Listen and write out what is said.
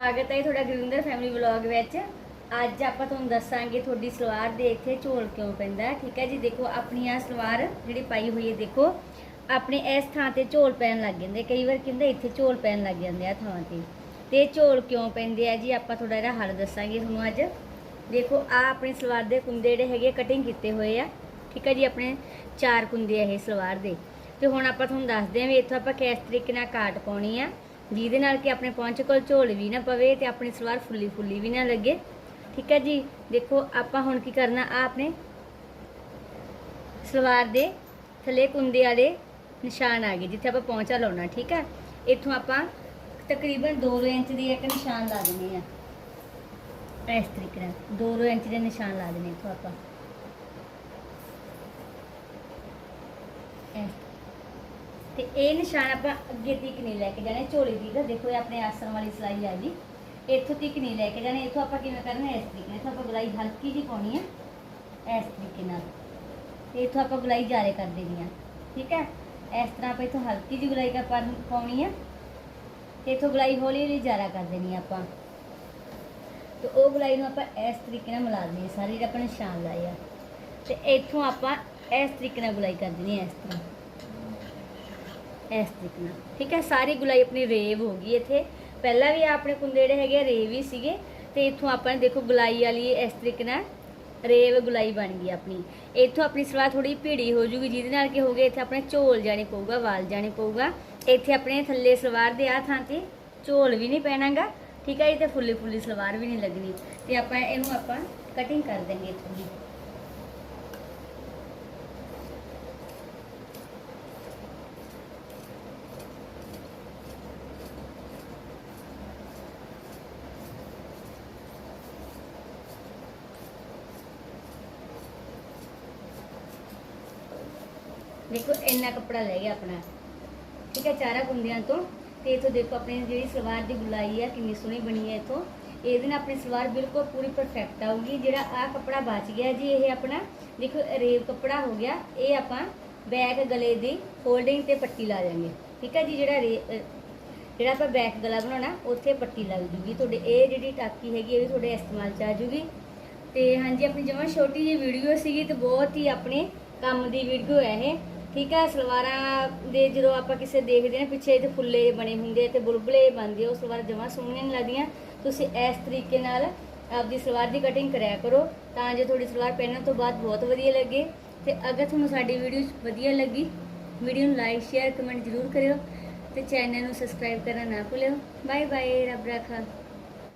ਸਵਾਗਤ ਹੈ ਤੁਹਾਡਾ ਗੁਰਿੰਦਰ ਫੈਮਿਲੀ ਵਲੌਗ ਵਿੱਚ। ਅੱਜ ਆਪਾਂ ਤੁਹਾਨੂੰ ਦੱਸਾਂਗੇ ਤੁਹਾਡੀ ਸਲਵਾਰ ਦੇ ਇੱਥੇ ਝੋਲ ਕਿਉਂ ਪੈਂਦਾ ਠੀਕ ਹੈ ਜੀ, ਦੇਖੋ ਆਪਣੀ ਆ ਸਲਵਾਰ ਜਿਹੜੀ ਪਾਈ ਹੋਈ ਹੈ, ਦੇਖੋ। ਆਪਣੇ ਇਸ ਥਾਂ ਤੇ ਝੋਲ ਪੈਣ ਲੱਗ ਜਾਂਦੇ ਕਈ ਵਾਰ ਕਹਿੰਦੇ ਇੱਥੇ ਝੋਲ ਪੈਣ ਲੱਗ ਜਾਂਦੇ ਆ ਥਾਂ ਤੇ। ਤੇ ਝੋਲ ਕਿਉਂ ਪੈਂਦੇ ਆ ਜੀ, ਆਪਾਂ ਥੋੜਾ ਇਹਦਾ ਹੱਲ ਦੱਸਾਂਗੇ ਤੁਹਾਨੂੰ ਅੱਜ। ਦੇਖੋ ਆ ਆਪਣੀ ਸਲਵਾਰ ਦੇ ਕੁੰਦੇ ਜਿਹੜੇ ਹੈਗੇ ਕਟਿੰਗ ਕੀਤੇ ਹੋਏ ਆ। ਠੀਕ ਹੈ ਜੀ, ਆਪਣੇ ਚਾਰ ਕੁੰਦੇ ਆ ਇਹ ਸਲਵਾਰ ਦੇ। ਤੇ ਹੁਣ ਆਪਾਂ ਤੁਹਾਨੂੰ ਦੱਸਦੇ ਹਾਂ ਵੀ ਇੱਥੋਂ ਆਪਾਂ ਕਿਸ ਤਰੀਕੇ ਨਾਲ ਕਾਟ ਪਾਉਣੀ ਆ। ਜਿਹਦੇ ਨਾਲ ਕਿ ਆਪਣੇ ਪਹੁੰਚ ਕੋਲ ਝੋਲ ਵੀ ਨਾ ਪਵੇ ਤੇ ਆਪਣੀ ਸਲਵਾਰ ਫੁੱਲੀ ਫੁੱਲੀ ਵੀ ਨਾ ਲੱਗੇ। ਠੀਕ ਹੈ ਜੀ? ਦੇਖੋ, ਆਪਾਂ ਹੁਣ ਕੀ ਕਰਨਾ ਆ ਆਪਣੇ ਸਲਵਾਰ ਦੇ ਥੱਲੇ ਕੁੰਦੇ ਵਾਲੇ ਨਿਸ਼ਾਨ ਆ ਗਏ, ਜਿੱਥੇ ਆਪਾਂ ਪਹੁੰਚਾ ਲਾਉਣਾ, ਠੀਕ ਹੈ? ਇੱਥੋਂ ਆਪਾਂ ਤਕਰੀਬਨ 2 ਇੰਚ ਦੀ ਇੱਕ ਨਿਸ਼ਾਨ ਲਾ ਦਿੰਦੇ ਆ ਇਸ ਤਰੀਕੇ ਨਾਲ 2 ਇੰਚ ਦੇ ਨਿਸ਼ਾਨ ਲਾ ਦਿੰਦੇ ਇੱਥੋਂ ਆਪਾਂ। ਤੇ ਇਹ ਨਿਸ਼ਾਨ ਆਪਾਂ ਅੱਗੇ ਤੱਕ ਨਹੀਂ ਲੈ ਕੇ ਜਾਣੇ ਝੋਲੀ ਦੀ ਦਾ। ਦੇਖੋ ਇਹ ਆਪਣੇ ਆਸਣ ਵਾਲੀ ਸਲਾਈ ਆ ਜੀ। ਇੱਥੋਂ ਤੱਕ ਨਹੀਂ ਲੈ ਕੇ ਜਾਣੇ। ਇੱਥੋਂ ਆਪਾਂ ਕਿਵੇਂ ਕਰਨਾ? ਇਸ ਤਰੀਕੇ ਨਾਲ। ਇੱਥੋਂ ਆਪਾਂ ਗਲਾਈ ਹਲਕੀ ਜੀ ਪਾਉਣੀ ਆ। ਇਸ ਤਰੀਕੇ ਨਾਲ। ਤੇ ਇੱਥੋਂ ਆਪਾਂ ਗਲਾਈ ਜਾਰੇ ਕਰ ਦੇਣੀ ਆ। ਠੀਕ ਹੈ ਇਸ ਤਰ੍ਹਾਂ ਆਪਾਂ ਇੱਥੋਂ ਹਲਕੀ ਜੀ ਗਲਾਈ ਕਰ ਪਾ- ਪਾਉਣੀ ਆ। ਤੇ ਇੱਥੋਂ ਗਲਾਈ ਹੌਲੀ ਹੌਲੀ ਜਾਰਾ ਕਰ ਦੇਣੀ ਆ ਆਪਾਂ। ਤੇ ਉਹ ਗਲਾਈ ਨੂੰ ਆਪਾਂ ਇਸ ਤਰੀਕੇ ਨਾਲ ਮਿਲਾ ਦੇਣੀ ਆ, ਸਾਰੀ ਜਿਹੜਾ ਆਪਾਂ ਨਿਸ਼ਾਨ ਲਾਏ ਆ। ਤੇ ਇੱਥੋਂ ਆਪਾਂ ਇਸ ਤਰੀਕੇ ਨਾਲ ਗੁਲਾਈ ਕਰ ਦੇਣੀ ਇਸ ਤਰ੍ਹਾਂ। ਇਸ ਤਰੀਕੇ ਨਾਲ। ਠੀਕ ਹੈ ਸਾਰੀ ਗੁਲਾਈ ਆਪਣੀ ਰੇਵ ਹੋ ਗਈ ਇੱਥੇ। ਪਹਿਲਾਂ ਵੀ ਆਪਣੇ ਕੁੰਦੇ ਜਿਹੜੇ ਹੈਗੇ ਆ, ਰੇਵ ਹੀ ਸੀਗੇ। ਤੇ ਇੱਥੋਂ ਆਪਾਂ ਨੇ ਦੇਖੋ ਗੁਲਾਈ ਵਾਲੀ ਇਸ ਤਰੀਕੇ ਨਾਲ ਰੇਵ ਗੁਲਾਈ ਬਣ ਗਈ ਆਪਣੀ। ਇੱਥੋਂ ਆਪਣੀ ਸਲਵਾਰ ਥੋੜੀ ਭੀੜੀ ਹੋ ਜੂਗੀ ਜਿਹਦੇ ਨਾਲ ਕੀ ਹੋਗੇ ਇੱਥੇ ਆਪਣੇ ਝੋਲ ਜਾਣੇ ਪਊਗਾ ਵਾਲ ਜਾਣੇ ਪਊਗਾ। ਇੱਥੇ ਆਪਣੇ ਥੱਲੇ ਸਲਵਾਰ ਦੇ ਆ ਥਾਂ ਤੇ ਝੋਲ ਵੀ ਨਹੀਂ ਪੈਣਾਗਾ। ਠੀਕ ਹੈ ਇਹ ਤੇ ਫੁੱਲੀ ਫੁੱਲੀ ਸਲਵਾਰ ਵੀ ਨਹੀਂ ਲੱਗਣੀ। ਤੇ ਆਪਾਂ ਇਹਨੂੰ ਆਪਾਂ ਕਟਿੰਗ ਕਰ ਦੇਂਗੇ ਇੱਥੋਂ ਦੀ। ਦੇਖੋ, ਇੰਨਾ ਕੱਪੜਾ ਲੈ ਗਿਆ ਆਪਣਾ। ਠੀਕ ਹੈ, ਚਾਰਾ ਕੁੰਦਿਆਂ ਤੋਂ। ਤੇ ਇਥੋਂ ਦੇਖੋ, ਆਪਣੀ ਜਿਹੜੀ ਸਲਵਾਰ ਦੀ ਗੁਲਾਈ ਆ, ਕਿੰਨੀ ਸੋਹਣੀ ਬਣੀ ਹੈ ਇਥੋਂ। ਇਹਦੇ ਨਾਲ ਆਪਣੀ ਸਲਵਾਰ ਬਿਲਕੁਲ ਪੂਰੀ ਪਰਫੈਕਟ ਆਊਗੀ। ਜਿਹੜਾ ਆ ਕੱਪੜਾ ਬਚ ਗਿਆ ਜੀ, ਇਹ ਆਪਣਾ, ਦੇਖੋ, ਰੇਵ ਕੱਪੜਾ ਹੋ ਗਿਆ। ਇਹ ਆਪਾਂ ਬੈਕ ਗਲੇ ਦੀ ਫੋਲਡਿੰਗ ਤੇ ਪੱਟੀ ਲਾ ਦੇਵਾਂਗੇ ਠੀਕ ਹੈ ਜੀ, ਜਿਹੜਾ ਰੇ ਜਿਹੜਾ ਆਪਾਂ ਬੈਕ ਗਲਾ ਬਣਾਉਣਾ, ਉੱਥੇ ਪੱਟੀ ਲੱਗ ਜੂਗੀ। ਤੁਹਾਡੇ, ਇਹ ਜਿਹੜੀ ਟਾਕੀ ਹੈਗੀ, ਇਹ ਵੀ ਤੁਹਾਡੇ ਇਸਤੇਮਾਲ ਚ ਆ ਜੂਗੀ। ਤੇ ਹਾਂਜੀ, ਆਪਣੀ ਜਮਾਂ ਛੋਟੀ ਜਿਹੀ ਵੀਡੀਓ ਸੀਗੀ ਤੇ ਬਹੁਤ ਹੀ ਆਪਣੇ ਕੰਮ ਦੀ ਵੀਡੀਓ ਹੈ ਇਹ। ਠੀਕ ਹੈ ਸਲਵਾਰਾਂ ਦੇ ਜਦੋਂ ਆਪਾਂ ਕਿਸੇ ਦੇਖਦੇ ਨੇ, ਪਿੱਛੇ ਇਹਦੇ ਫੁੱਲੇ ਬਣੇ ਹੁੰਦੇ ਆ ਤੇ ਬੁਲਬੁਲੇ ਬਣਦੇ ਉਹ ਸਲਵਾਰ ਜਮਾਂ ਸੋਹਣੀਆਂ ਨਹੀਂ ਲੱਗਦੀਆਂ। ਤੁਸੀਂ ਇਸ ਤਰੀਕੇ ਨਾਲ ਆਪਦੀ ਸਲਵਾਰ ਦੀ ਕਟਿੰਗ ਕਰਿਆ ਕਰੋ, ਤਾਂ ਜੋ ਤੁਹਾਡੀ ਸਲਵਾਰ ਪਹਿਨਣ ਤੋਂ ਬਾਅਦ ਬਹੁਤ ਵਧੀਆ ਲੱਗੇ। ਤੇ ਅਗਰ ਤੁਹਾਨੂੰ ਸਾਡੀ ਵੀਡੀਓ ਵਧੀਆ ਲੱਗੀ ਵੀਡੀਓ ਨੂੰ ਲਾਈਕ ਸ਼ੇਅਰ ਕਮੈਂਟ ਜ਼ਰੂਰ ਕਰਿਓ ਤੇ ਚੈਨਲ ਨੂੰ ਸਬਸਕ੍ਰਾਈਬ ਕਰਨਾ ਨਾ ਭੁੱਲਿਓ। ਬਾਏ ਬਾਏ ਰੱਬ ਰਾਖਾ।